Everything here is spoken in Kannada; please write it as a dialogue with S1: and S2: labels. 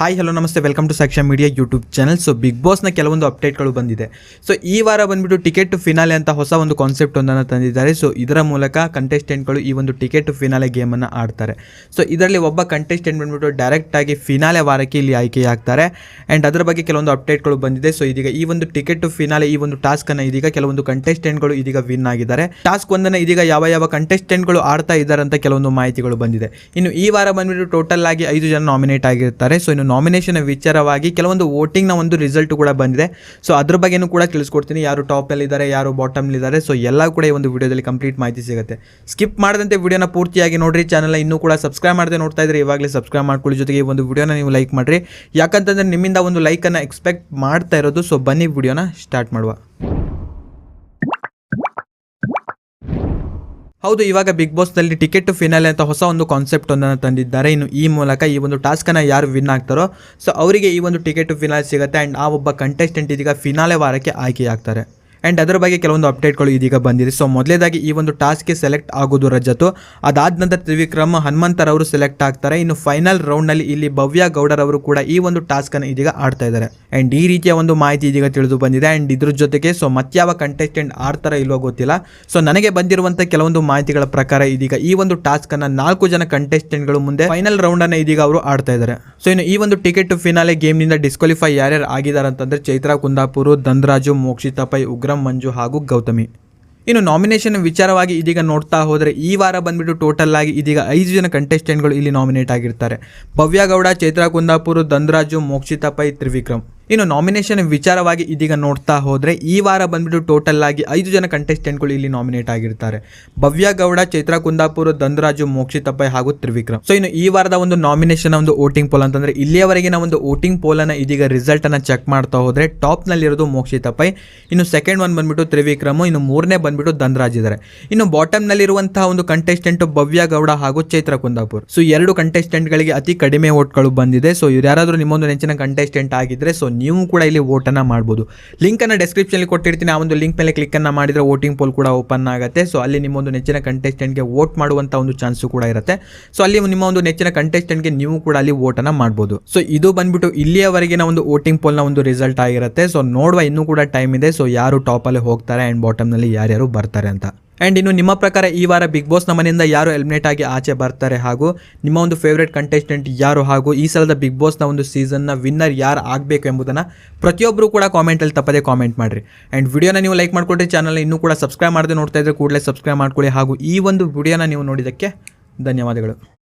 S1: Hi hello namaste. Welcome to Saksha media YouTube channel so big ಬಾಸ್ನ ಕೆಲವೊಂದು ಅಪ್ಡೇಟ್ಗಳು ಬಂದಿದೆ. ಸೊ ಈ ವಾರ ಬಂದ್ಬಿಟ್ಟು ಟಿಕೆಟ್ ಟು ಫಿನಾಲೆ ಅಂತ ಹೊಸ ಒಂದು ಕಾನ್ಸೆಪ್ಟ್ ಒಂದನ್ನು ತಂದಿದ್ದಾರೆ. ಸೊ ಇದರ ಮೂಲಕ ಕಂಟೆಸ್ಟೆಂಟ್ಗಳು ಈ ಒಂದು ಟಿಕೆಟ್ ಟು ಫಿನಾಲೆ ಗೇಮನ್ನು ಆಡ್ತಾರೆ. ಸೊ ಇದರಲ್ಲಿ ಒಬ್ಬ ಕಂಟೆಸ್ಟೆಂಟ್ ಬಂದ್ಬಿಟ್ಟು ಡೈರೆಕ್ಟಾಗಿ ಫಿನಾಲೆ ವಾರಕ್ಕೆ ಇಲ್ಲಿ ಆಯ್ಕೆಯಾಗ್ತಾರೆ. ಆ್ಯಂಡ್ ಅದರ ಬಗ್ಗೆ ಕೆಲವೊಂದು ಅಪ್ಡೇಟ್ಗಳು ಬಂದಿದೆ. ಸೊ ಇದೀಗ ಈ ಒಂದು ಟಿಕೆಟ್ ಟು ಫಿನಾಲೆ ಈ ಒಂದು ಟಾಸ್ಕನ್ನು ಇದೀಗ ಕೆಲವೊಂದು ಕಂಟೆಸ್ಟೆಂಟ್ಗಳು ಇದೀಗ ವಿನ್ ಆಗಿದ್ದಾರೆ. ಟಾಸ್ಕ್ ಒಂದನ್ನು ಇದೀಗ ಯಾವ ಯಾವ ಕಂಟೆಸ್ಟೆಂಟ್ಗಳು ಆಡ್ತಾ ಇದ್ದಾರೆ ಅಂತ ಕೆಲವೊಂದು ಮಾಹಿತಿಗಳು ಬಂದಿದೆ. ಇನ್ನು ಈ ವಾರ ಬಂದ್ಬಿಟ್ಟು ಟೋಟಲ್ ಆಗಿ ಐದು ಜನ ನಾಮಿನೇಟ್ ಆಗಿರ್ತಾರೆ. ಸೊ ಇನ್ನು ನಾಮಿನೇಷನ್ ವಿಚಾರವಾಗಿ ಕೆಲವೊಂದು ವೋಟಿಂಗ್ನ ಒಂದು ರಿಸಲ್ಟ್ ಕೂಡ ಬಂದಿದೆ. ಸೊ ಅದ್ರ ಬಗ್ಗೆನೂ ಕೂಡ ತಿಳಿಸ್ಕೊಡ್ತೀನಿ. ಯಾರು ಟಾಪಲ್ಲಿದ್ದಾರೆ ಯಾರು ಬಾಟಮ್ಲಿದ್ದಾರೆ ಸೊ ಎಲ್ಲ ಕೂಡ ಈ ಒಂದು ವಿಡಿಯೋದಲ್ಲಿ ಕಂಪ್ಲೀಟ್ ಮಾಹಿತಿ ಸಿಗುತ್ತೆ. ಸ್ಕಿಪ್ ಮಾಡದಂತೆ ವಿಡಿಯೋನ ಪೂರ್ತಿಯಾಗಿ ನೋಡ್ರಿ. ಚಾನಲ್ ಇನ್ನೂ ಕೂಡ ಸಬ್ಸ್ಕ್ರೈಬ್ ಮಾಡದೆ ನೋಡ್ತಾ ಇದ್ರೆ ಇವಾಗಲೇ ಸಬ್ಸ್ಕ್ರೈಬ್ ಮಾಡ್ಕೊಳ್ಳಿ. ಜೊತೆಗೆ ಈ ಒಂದು ವಿಡಿಯೋನ ನೀವು ಲೈಕ್ ಮಾಡಿರಿ. ಯಾಕಂತಂದ್ರೆ ನಿಮ್ಮಿಂದ ಒಂದು ಲೈಕನ್ನು ಎಕ್ಸ್ಪೆಕ್ಟ್ ಮಾಡ್ತಾ ಇರೋದು. ಸೊ ಬನ್ನಿ ವಿಡಿಯೋನ ಸ್ಟಾರ್ಟ್ ಮಾಡುವ. ಹೌದು, ಇವಾಗ ಬಿಗ್ ಬಾಸ್ನಲ್ಲಿ ಟಿಕೆಟ್ ಟು ಫಿನಾಲೆ ಅಂತ ಹೊಸ ಒಂದು ಕಾನ್ಸೆಪ್ಟ್ ಒಂದನ್ನು ತಂದಿದ್ದಾರೆ. ಇನ್ನು ಈ ಮೂಲಕ ಈ ಒಂದು ಟಾಸ್ಕನ್ನು ಯಾರು ವಿನ್ ಆಗ್ತಾರೋ ಸೊ ಅವರಿಗೆ ಈ ಒಂದು ಟಿಕೆಟ್ ಫಿನಾಲೆ ಸಿಗುತ್ತೆ. ಆ್ಯಂಡ್ ಆ ಒಬ್ಬ ಕಂಟೆಸ್ಟೆಂಟ್ ಇದೀಗ ಫಿನಾಲೆ ವಾರಕ್ಕೆ ಆಯ್ಕೆಯಾಗ್ತಾರೆ. ಆ್ಯಂಡ್ ಅದರ ಬಗ್ಗೆ ಕೆಲವೊಂದು ಅಪ್ಡೇಟ್ಗಳು ಇದೀಗ ಬಂದಿದೆ. ಸೊ ಮೊದಲೇದಾಗಿ ಈ ಒಂದು ಟಾಸ್ಕ್ಗೆ ಸೆಲೆಕ್ಟ್ ಆಗೋದು ರಜತು ಅದಾದ ನಂತರ ತ್ರಿವಿಕ್ರಮ್ ಹನುಮಂತರವರು ಸೆಲೆಕ್ಟ್ ಆಗ್ತಾರೆ. ಇನ್ನು ಫೈನಲ್ ರೌಂಡ್ನಲ್ಲಿ ಇಲ್ಲಿ ಭವ್ಯ ಗೌಡರವರು ಕೂಡ ಈ ಒಂದು ಟಾಸ್ಕನ್ನು ಇದೀಗ ಆಡ್ತಾ ಇದ್ದಾರೆ. ಆ್ಯಂಡ್ ಈ ರೀತಿಯ ಒಂದು ಮಾಹಿತಿ ಇದೀಗ ತಿಳಿದು ಬಂದಿದೆ. ಆ್ಯಂಡ್ ಇದ್ರ ಜೊತೆಗೆ ಸೊ ಮತ್ಯಾವ ಕಂಟೆಸ್ಟೆಂಟ್ ಆಡ್ತಾರ ಇಲ್ವೋ ಗೊತ್ತಿಲ್ಲ. ಸೊ ನನಗೆ ಬಂದಿರುವಂಥ ಕೆಲವೊಂದು ಮಾಹಿತಿಗಳ ಪ್ರಕಾರ ಇದೀಗ ಈ ಒಂದು ಟಾಸ್ಕನ್ನು ನಾಲ್ಕು ಜನ ಕಂಟೆಸ್ಟೆಂಟ್ಗಳು ಮುಂದೆ ಫೈನಲ್ ರೌಂಡನ್ನು ಇದೀಗ ಅವರು ಆಡ್ತಾ ಇದ್ದಾರೆ. ಸೊ ಇನ್ನು ಈ ಒಂದು ಟಿಕೆಟ್ ಫಿನಾಲೆ ಗೇಮ್ನಿಂದ ಡಿಸ್ಕ್ವಾಲಿಫೈ ಯಾರ್ಯಾರು ಆಗಿದ್ದಾರೆ ಅಂತಂದರೆ, ಚೈತ್ರಾ ಕುಂದಾಪುರು, ಧನ್ರಾಜು ಮೋಕ್ಷಿತಾ ಪೈ ಉಗ್ರಂ ಮಂಜು ಹಾಗೂ ಗೌತಮಿ. ಇನ್ನು ನಾಮಿನೇಷನ್ ವಿಚಾರವಾಗಿ ಇದೀಗ ನೋಡ್ತಾ ಹೋದರೆ ಈ ವಾರ ಬಂದ್ಬಿಟ್ಟು ಟೋಟಲ್ ಆಗಿ ಇದೀಗ ಐದು ಜನ ಕಂಟೆಸ್ಟೆಂಟ್ಗಳು ಇಲ್ಲಿ ನಾಮಿನೇಟ್ ಆಗಿರ್ತಾರೆ. ಭವ್ಯ ಗೌಡ, ಚೈತ್ರಾ ಕುಂದಾಪುರ ದಂದರಾಜು ಮೋಕ್ಷಿತಾ ಪೈ ತ್ರಿವಿಕ್ರಮ್. ಇನ್ನು ನಾಮಿನೇಷನ್ ವಿಚಾರವಾಗಿ ಇದೀಗ ನೋಡ್ತಾ ಹೋದರೆ ಈ ವಾರ ಬಂದ್ಬಿಟ್ಟು ಟೋಟಲ್ ಆಗಿ ಐದು ಜನ ಕಂಟೆಸ್ಟೆಂಟ್ಗಳು ಇಲ್ಲಿ ನಾಮಿನೇಟ್ ಆಗಿರ್ತಾರೆ. ಭವ್ಯ ಗೌಡ, ಚೈತ್ರ ಕುಂದಾಪುರ ದಂದರಾಜು ಮೋಕ್ಷಿತಪ್ಪ ಹಾಗೂ ತ್ರಿವಿಕ್ರಮ್. ಸೊ ಇನ್ನು ಈ ವಾರದ ಒಂದು ನಾಮಿನೇಷನ್ ಒಂದು ವೋಟಿಂಗ್ ಪೋಲ್ ಅಂತಂದ್ರೆ ಇಲ್ಲಿಯವರೆಗಿನ ಒಂದು ವೋಟಿಂಗ್ ಪೋಲನ್ನು ಇದೀಗ ರಿಸಲ್ಟ್ ಅನ್ನ ಚೆಕ್ ಮಾಡ್ತಾ ಹೋದ್ರೆ ಟಾಪ್ ನಲ್ಲಿರೋದು ಇರೋದು ಪೈ ಇನ್ನು ಸೆಕೆಂಡ್ ಒನ್ ಬಂದ್ಬಿಟ್ಟು ತ್ರಿವಿಕ್ರಮ್, ಇನ್ನು ಮೂರನೇ ಬಂದ್ಬಿಟ್ಟು ದಂದರಾಜ್ ಇದ್ದಾರೆ ಇನ್ನು ಬಾಟಮ್ ನಲ್ಲಿರುವಂತಹ ಒಂದು ಕಂಟೆಸ್ಟೆಂಟ್ ಭವ್ಯ ಗೌಡ ಹಾಗೂ ಚೈತ್ರ ಕುಂದಾಪುರ್. ಸೊ ಎರಡು ಕಂಟೆಸ್ಟೆಂಟ್ ಗಳಿಗೆ ಅತಿ ಕಡಿಮೆ ವೋಟ್ಗಳು ಬಂದಿದೆ. ಸೊ ಇವ್ರು ಯಾರಾದರೂ ನಿಮ್ಮೊಂದು ನೆಚ್ಚಿನ ಕಂಟೆಸ್ಟೆಂಟ್ ಆಗಿದ್ರೆ ಸೊ ನೀವು ಕೂಡ ಇಲ್ಲಿ ವೋಟನ್ನು ಮಾಡ್ಬೋದು. ಲಿಂಕನ್ನು ಡೆಸ್ಕ್ರಿಪ್ಷನಲ್ಲಿ ಕೊಟ್ಟಿರ್ತೀನಿ. ಆ ಒಂದು ಲಿಂಕ್ ಮೇಲೆ ಕ್ಲಿಕ್ಕನ್ನು ಮಾಡಿದರೆ ವೋಟಿಂಗ್ ಪೋಲ್ ಕೂಡ ಓಪನ್ ಆಗುತ್ತೆ. ಸೊ ಅಲ್ಲಿ ನಿಮ್ಮೊಂದು ನೆಚ್ಚಿನ ಕಂಟೆಸ್ಟೆಂಟ್ಗೆ ವೋಟ್ ಮಾಡುವಂಥ ಒಂದು ಚಾನ್ಸು ಕೂಡ ಇರುತ್ತೆ. ಸೊ ಅಲ್ಲಿ ನಿಮ್ಮ ಒಂದು ನೆಚ್ಚಿನ ಕಂಟೆಸ್ಟೆಂಟ್ಗೆ ನೀವು ಕೂಡ ಅಲ್ಲಿ ವೋಟನ್ನು ಮಾಡ್ಬೋದು. ಸೊ ಇದು ಬಂದ್ಬಿಟ್ಟು ಇಲ್ಲಿಯವರೆಗಿನ ಒಂದು ವೋಟಿಂಗ್ ಪೋಲ್ನ ಒಂದು ರಿಸಲ್ಟ್ ಆಗಿರುತ್ತೆ. ಸೊ ನೋಡುವ ಇನ್ನೂ ಕೂಡ ಟೈಮ್ ಇದೆ. ಸೊ ಯಾರು ಟಾಪಲ್ಲಿ ಹೋಗ್ತಾರೆ ಆ್ಯಂಡ್ ಬಾಟಮ್ನಲ್ಲಿ ಯಾರ್ಯಾರು ಬರ್ತಾರೆ ಅಂತ. ಆ್ಯಂಡ್ ಇನ್ನು ನಿಮ್ಮ ಪ್ರಕಾರ ಈ ವಾರ ಬಿಗ್ ಬಾಸ್ನ ಮನೆಯಿಂದ ಯಾರು ಎಲಿಮಿನೇಟ್ ಆಗಿ ಆಚೆ ಬರ್ತಾರೆ? ಹಾಗೂ ನಿಮ್ಮ ಒಂದು ಫೇವ್ರೇಟ್ ಕಂಟೆಸ್ಟೆಂಟ್ ಯಾರು? ಹಾಗೂ ಈ ಸಲದ ಬಿಗ್ ಬಾಸ್ನ ಒಂದು ಸೀಸನ್ನ ವಿನ್ನರ್ ಯಾರು ಆಗಬೇಕು ಎಂಬುದನ್ನು ಪ್ರತಿಯೊಬ್ಬರು ಕೂಡ ಕಾಮೆಂಟಲ್ಲಿ ತಪ್ಪದೆ ಕಾಮೆಂಟ್ ಮಾಡಿರಿ. ಆ್ಯಂಡ್ ವಿಡಿಯೋನ ನೀವು ಲೈಕ್ ಮಾಡಿಕೊಟ್ರಿ ಚಾನಲ್ ಇನ್ನೂ ಕೂಡ ಸಬ್ಸ್ಕ್ರೈಬ್ ಮಾಡದೆ ನೋಡ್ತಾ ಇದ್ರೆ ಕೂಡಲೇ ಸಬ್ಸ್ಕ್ರೈಬ್ ಮಾಡ್ಕೊಳ್ಳಿ. ಹಾಗೂ ಈ ಒಂದು ವಿಡಿಯೋನ ನೀವು ನೋಡಿದ್ದಕ್ಕೆ ಧನ್ಯವಾದಗಳು.